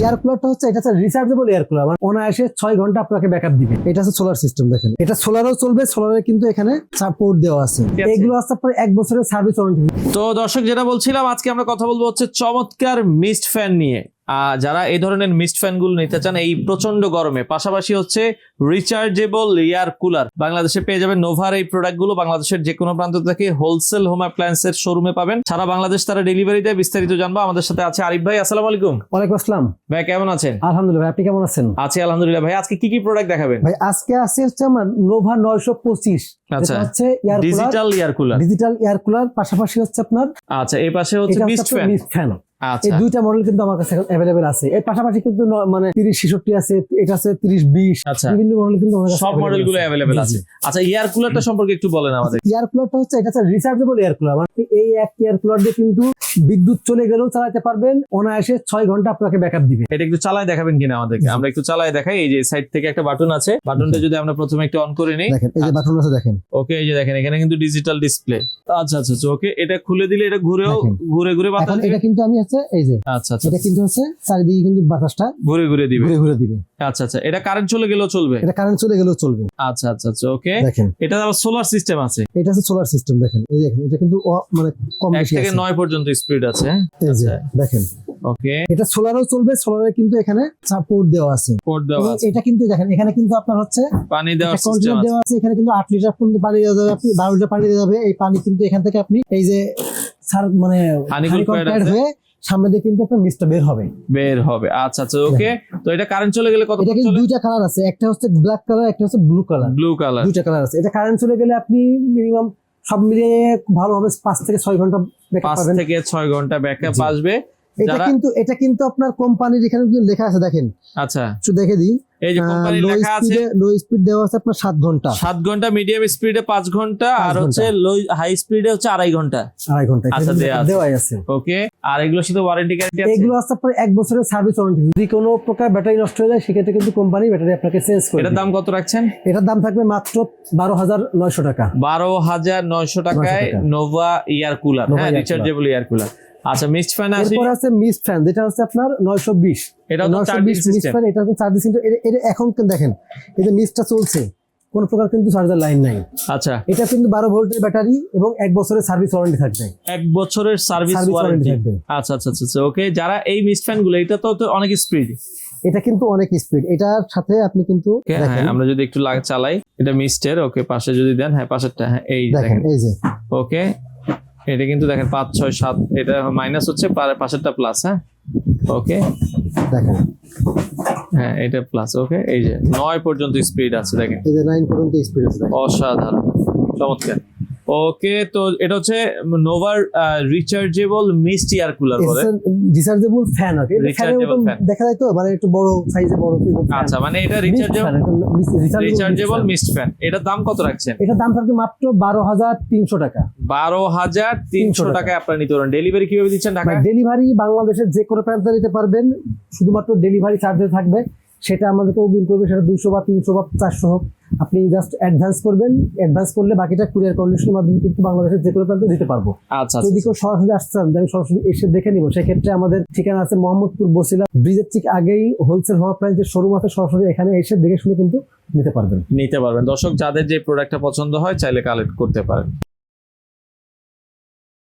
Air কুলারটা হচ্ছে এটা হচ্ছে রিচার্জেবল এয়ার কুলার মানে অনায়াসে ছয় ঘণ্টা আপনাকে ব্যাকআপ দিবে। এটা হচ্ছে সোলার সিস্টেম দেখেন। এটা সোলারও চলবে সোলারে কিন্তু এখানে সাপোর্ট দেওয়া আছে। এগুলো আছে আপনার এক বছরের সার্ভিস ওয়ারেন্টি তো দর্শক যেটা বলছিলাম আজকে আমরা কথা বলব হচ্ছে চমৎকার মিস্ট ফ্যান নিয়ে। যারা এই ধরনের মিস্ট ফ্যানগুলো নিতে চান এই প্রচণ্ড গরমে পাশাপাশি হচ্ছে রিচার্জেবল এয়ার কুলার বাংলাদেশে পেয়ে যাবেন নোভার এই প্রোডাক্টগুলো বাংলাদেশের যে কোনো প্রান্ত থেকে হোলসেল হোম অ্যাপ্লায়েন্সের শোরুমে পাবেন। সারা বাংলাদেশ তারা ডেলিভারি দেয় বিস্তারিত জানব। আমাদের সাথে আছে আরিফ ভাই আসসালামু আলাইকুম। ওয়ালাইকুম আসসালাম। ভাই কেমন আছেন? আলহামদুলিল্লাহ ভাই, আপনি কেমন আছেন? আছি আলহামদুলিল্লাহ ভাই। আজকে কি কি প্রোডাক্ট দেখাবেন? ভাই আজকে আসছে হচ্ছে আমার নোভা নয়শো পঁচিশ। আচ্ছা। হচ্ছে digital air cooler digital air cooler পাশাপাশি হচ্ছে আপনার আচ্ছা এই পাশে হচ্ছে মিস্ট ফ্যান মিস্ট ফ্যান এই আচ্ছা দুইটা মডেল কিন্তু আমার কাছে অ্যাভেলেবেল আছে। এর পাশাপাশি কিন্তু মানে তিরিশ ছেষট্টি আছে এটা আছে তিরিশ বিশ। আচ্ছা। বিভিন্ন মডেল কিন্তু সব মডেলগুলো অ্যাভেলেবেল আছে। আচ্ছা এয়ার কুলারটা সম্পর্কে একটু বলেন আমাদের। এয়ার কুলারটা হচ্ছে এটা হচ্ছে রিচার্জেবল এয়ার কুলার মানে এই এক এয়ার কুলার দিয়ে কিন্তু বিদ্যুৎ চলে গেলেও চালাতে পারবেন অনায়াসে ছয় ঘণ্টা আপনাকে ব্যাকআপ দিবে। এটা একটু চালায় দেখাবেন কিনা আমাদেরকে? আমরা একটু চালায় দেখাই এই যে সাইড থেকে একটা বাটন আছে বাটনটা যদি আমরা প্রথমে একটু অন করে নিই। দেখেন এই যে বাটন আছে দেখেন। ওকে এই যে দেখেন এখানে কিন্তু ডিজিটাল ডিসপ্লে আচ্ছা আচ্ছা ওকে এটা খুলে দিলে এটা ঘুরেও ঘুরে ঘুরে বাতাস এটা কিন্তু আমি হচ্ছে এই যে আচ্ছা আচ্ছা এটা কিন্তু হচ্ছে চারিদিকে কিন্তু বাতাসটা ঘুরে ঘুরে দিবে। ঘুরে ঘুরে দিবে। আচ্ছা আচ্ছা এটা কারেন্ট চলে গেলেও চলবে? এটা কারেন্ট চলে গেলেও চলবে। আচ্ছা আচ্ছা আচ্ছা ওকে। দেখেন। এটা আবার সোলার সিস্টেম আছে? এটা হচ্ছে সোলার সিস্টেম দেখেন। এই দেখেন এটা কিন্তু মানে কম বেশি থেকে আছে। নয় পর্যন্ত স্পিড আছে এই যে আচ্ছা। দেখেন। ওকে এটা সোলারও চলবে সোলারে কিন্তু এখানে সাপোর্ট দেওয়া আছে। পোর্ট দেওয়া আছে। এটা কিন্তু দেখেন এখানে কিন্তু আপনার হচ্ছে পানি দেওয়ার সিস্টেম দেওয়া আছে এখানে কিন্তু আট লিটার পর্যন্ত পানি দেওয়া যাবে আপনি বারো লিটার পানি দেওয়া যাবে। এই পানি কিন্তু এখান থেকে আপনি এই যে সার মানে pad আছে। হয়ে সামনে দিয়ে কিন্তু আপনার মিস্টটা বের হবে। বের হবে। আচ্ছা আচ্ছা ওকে তো এটা কারেন্ট চলে গেলে কত এটা কিন্তু দুইটা কালার আছে একটা হচ্ছে ব্ল্যাক কালার একটা হচ্ছে ব্লু কালার ব্লু কালার দুইটা কালার আছে। এটা কারেন্ট চলে গেলে আপনি মিনিমাম সব মিলিয়ে ভালোভাবে পাঁচ থেকে ছয় ঘণ্টা পাঁচ থেকে ছয় ঘণ্টা ব্যাকআপ। আসবে এটা কিন্তু এটা কিন্তু আপনার কোম্পানির এখানে লেখা আছে দেখেন। আচ্ছা। দেখে দিই। এই যে কোম্পানি লেখা আছে লো স্পিড দেওয়া আছে আপনার সাত ঘণ্টা। সাত ঘণ্টা মিডিয়াম স্পিডে পাঁচ ঘণ্টা আর হচ্ছে লো হাই স্পিডে হচ্ছে আড়াই ঘণ্টা। আড়াই ঘণ্টা আচ্ছা। দেওয়াই আছে। ওকে আর এগুলোর সাথে ওয়ারেন্টি গ্যারান্টি আছে? এগুলো আছে আপনার এক বছরের সার্ভিস ওয়ারেন্টি যদি কোনো প্রকার ব্যাটারি নষ্ট হয়ে যায় সেক্ষেত্রে কিন্তু কোম্পানি ব্যাটারি আপনাকে চেঞ্জ করে এটার দাম কত রাখছেন? এটার দাম থাকবে মাত্র বারো হাজার নয়শো টাকা। বারো হাজার নয়শো টাকায় নোভা ইয়ার কুলার হ্যাঁ রিচার্জেবল ইয়ার কুলার আচ্ছা মিস্ট ফ্যান আছে এরপর আছে মিস্ট ফ্যান যেটা হচ্ছে আপনার নয়শো বিশ। এটা তো নয়শো চার্জিং বিশ মিস্ট ফ্যান এটা হচ্ছে চার্জিং কিন্তু এটা- এখন দেখেন এই যে মিস্টটা চলছে কোন প্রকার কিন্তু চার্জার লাইন নাই। আচ্ছা। এটা কিন্তু বারো ভোল্টের ব্যাটারি এবং এক বছরের সার্ভিস ওয়ারেন্টি থাকবে। এক বছরের সার্ভিস সার্ভিস ওয়ারেন্টি আচ্ছা আচ্ছা আচ্ছা ওকে যারা এই মিস্ট ফ্যানগুলো এটা তো অনেক স্পিড এটা কিন্তু অনেক স্পিড এটার সাথে আপনি কিন্তু হ্যাঁ আমরা যদি একটু লাগ চালাই এটা মিস্টের ওকে পাশে যদি দেন হ্যাঁ পাশেরটা হ্যাঁ এই দেখেন এই যে। ওকে এটা কিন্তু দেখেন পাঁচ ছয় সাত এটা মাইনাস হচ্ছে পাশেরটা প্লাস হ্যাঁ? ওকে দেখেন। হ্যাঁ এটা প্লাস ওকে এই যে নয় পর্যন্ত স্পিড আছে দেখেন। এই যে নাইন পর্যন্ত স্পিড আছে। অসাধারণ। চমৎকার। ওকে তো এটা হচ্ছে নোভার রিচার্জেবল মিস্ট এয়ার কুলার বলে। রিচার্জেবল ফ্যান আর এটা মতন fan। দেখা যায় তো? মানে একটু বড় সাইজে বড়। আচ্ছা মানে এটা রিচার্জেবল এটা রিচার্জেবল মিস্ট ফ্যান এটার দাম কত রাখছেন। এটার দাম থাকবে মাত্র বারো হাজার তিনশো টাকা। বারো হাজার তিনশো টাকা। টাকায় আপনারা নিতে পারেন। ডেলিভারি কীভাবে দিচ্ছেন ঢাকা ডেলিভারি বাংলাদেশের যে কোনো প্রান্তে নিতে পারবেন। শুধুমাত্র ডেলিভারি চার্জে থাকবে। সেটা আমাদেরকে অগ্রিম করবে সেটা দুশো বা তিনশো বা চারশো হোক। আপনি জাস্ট অ্যাডভান্স করবেন অ্যাডভান্স করলে বাকিটা কুরিয়ার কন্ডিশনের মাধ্যমে কিন্তু বাংলাদেশের যে কোনো প্রান্তে দিতে পারব। আচ্ছা আচ্ছা যদি কেউ সরাসরি আসছেন যে আমি সরাসরি এসে দেখে নিব। সেক্ষেত্রে আমাদের ঠিকানা আছে মোহাম্মদপুর বসিলা ব্রিজের ঠিক আগেই হোলসেল হওয়া প্রাইজের শোরুম আছে সরাসরি এখানে এসে দেখে শুনে কিন্তু নিতে পারবেন। নিতে পারবেন। দর্শক যাদের যে প্রোডাক্টটা পছন্দ হয় চাইলে কালেক্ট করতে পারেন।